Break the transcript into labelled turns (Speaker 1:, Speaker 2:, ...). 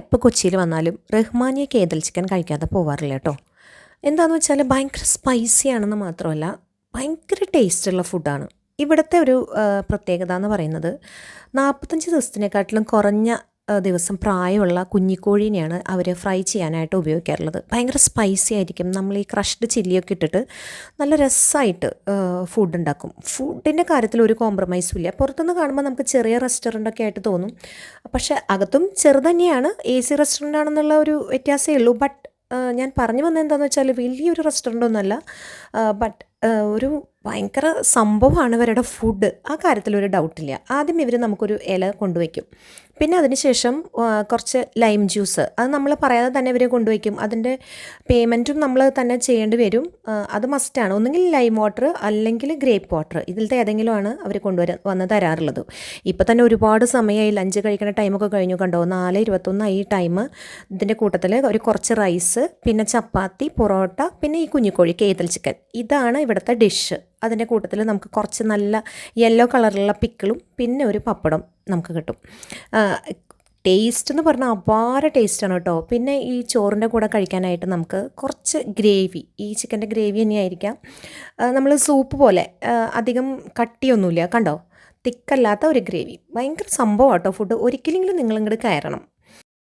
Speaker 1: എപ്പോൾ കൊച്ചിയിൽ വന്നാലും റഹ്മാനിയ കേതൽ ചിക്കൻ കഴിക്കാതെ പോവാറില്ല കേട്ടോ. എന്താണെന്ന് വെച്ചാൽ ഭയങ്കര സ്പൈസി ആണെന്ന് മാത്രമല്ല ഭയങ്കര ടേസ്റ്റുള്ള ഫുഡാണ്. ഇവിടുത്തെ ഒരു പ്രത്യേകത എന്ന് പറയുന്നത് നാൽപ്പത്തഞ്ച് ദിവസത്തിനെക്കാട്ടിലും കുറഞ്ഞ ദിവസം പ്രായമുള്ള കുഞ്ഞിക്കോഴീനെയാണ് അവർ ഫ്രൈ ചെയ്യാനായിട്ട് ഉപയോഗിക്കാറുള്ളത്. ഭയങ്കര സ്പൈസി ആയിരിക്കും. നമ്മൾ ഈ ക്രഷ്ഡ് ചില്ലിയൊക്കെ ഇട്ടിട്ട് നല്ല രസമായിട്ട് ഫുഡ് ഉണ്ടാക്കും. ഫുഡിന്റെ കാര്യത്തിൽ ഒരു കോംപ്രമൈസും ഇല്ല. പുറത്തുനിന്ന് കാണുമ്പോൾ നമുക്ക് ചെറിയ റെസ്റ്റോറന്റ് ഒക്കെ ആയിട്ട് തോന്നും. പക്ഷേ അകത്തും ചെറുതന്നെയാണ് എ സി റെസ്റ്റോറന്റ് ആണെന്നുള്ള ഒരു വ്യത്യാസമേ ഉള്ളൂ. ബട്ട് ഞാൻ പറഞ്ഞു വന്നത് എന്താണെന്ന് വെച്ചാൽ വലിയൊരു റെസ്റ്റോറന്റ് ഒന്നുമല്ല. ബട്ട് ഒരു ഭയങ്കര സംഭവമാണ് ഇവരുടെ ഫുഡ് ആ കാര്യത്തിൽ ഒരു ഡൗട്ടില്ല ആദ്യം ഇവർ നമുക്കൊരു ഇല കൊണ്ടുവയ്ക്കും. പിന്നെ അതിനുശേഷം കുറച്ച് ലൈം ജ്യൂസ് അത് നമ്മൾ പറയാതെ തന്നെ ഇവർ കൊണ്ടുവയ്ക്കും. അതിന്റെ പേയ്മെന്റും നമ്മൾ തന്നെ ചെയ്യേണ്ടി വരും. അത് മസ്റ്റാണ് ഒന്നുകിൽ ലൈം വാട്ടർ അല്ലെങ്കിൽ ഗ്രേപ്പ് വാട്ടർ ഇതിലത്തെ ഏതെങ്കിലും ആണ് അവർ കൊണ്ടുവര വന്ന് തരാറുള്ളത്. ഇപ്പോൾ തന്നെ ഒരുപാട് സമയമായി ലഞ്ച് കഴിക്കുന്ന ടൈമൊക്കെ കഴിഞ്ഞു കണ്ടോ? നാല് ഇരുപത്തൊന്നായി ടൈം ഇതിന്റെ കൂട്ടത്തിൽ ഒരു കുറച്ച് റൈസ് പിന്നെ ചപ്പാത്തി പൊറോട്ട പിന്നെ ഈ കുഞ്ഞിക്കോഴി കേതൽ ചിക്കൻ ഇതാണ് ഇവിടുത്തെ ഡിഷ് അതിന്റെ കൂട്ടത്തിൽ നമുക്ക് കുറച്ച് നല്ല യെല്ലോ കളറിലുള്ള പിക്കിളും പിന്നെ ഒരു പപ്പടം നമുക്ക് കിട്ടും. ടേസ്റ്റ് എന്ന് പറഞ്ഞാൽ അപാര ടേസ്റ്റാണ് കേട്ടോ. പിന്നെ ഈ ചോറിന്റെ കൂടെ കഴിക്കാനായിട്ട് നമുക്ക് കുറച്ച് ഗ്രേവി ഈ ചിക്കന്റെ ഗ്രേവി തന്നെയായിരിക്കാം. നമ്മൾ സൂപ്പ് പോലെ അധികം കട്ടിയൊന്നുമില്ല. കണ്ടോ? തിക്കല്ലാത്ത ഒരു ഗ്രേവി ഭയങ്കര സംഭവം കേട്ടോ ഫുഡ് ഒരിക്കലെങ്കിലും നിങ്ങളിങ്ങോട്ട് കയറണം.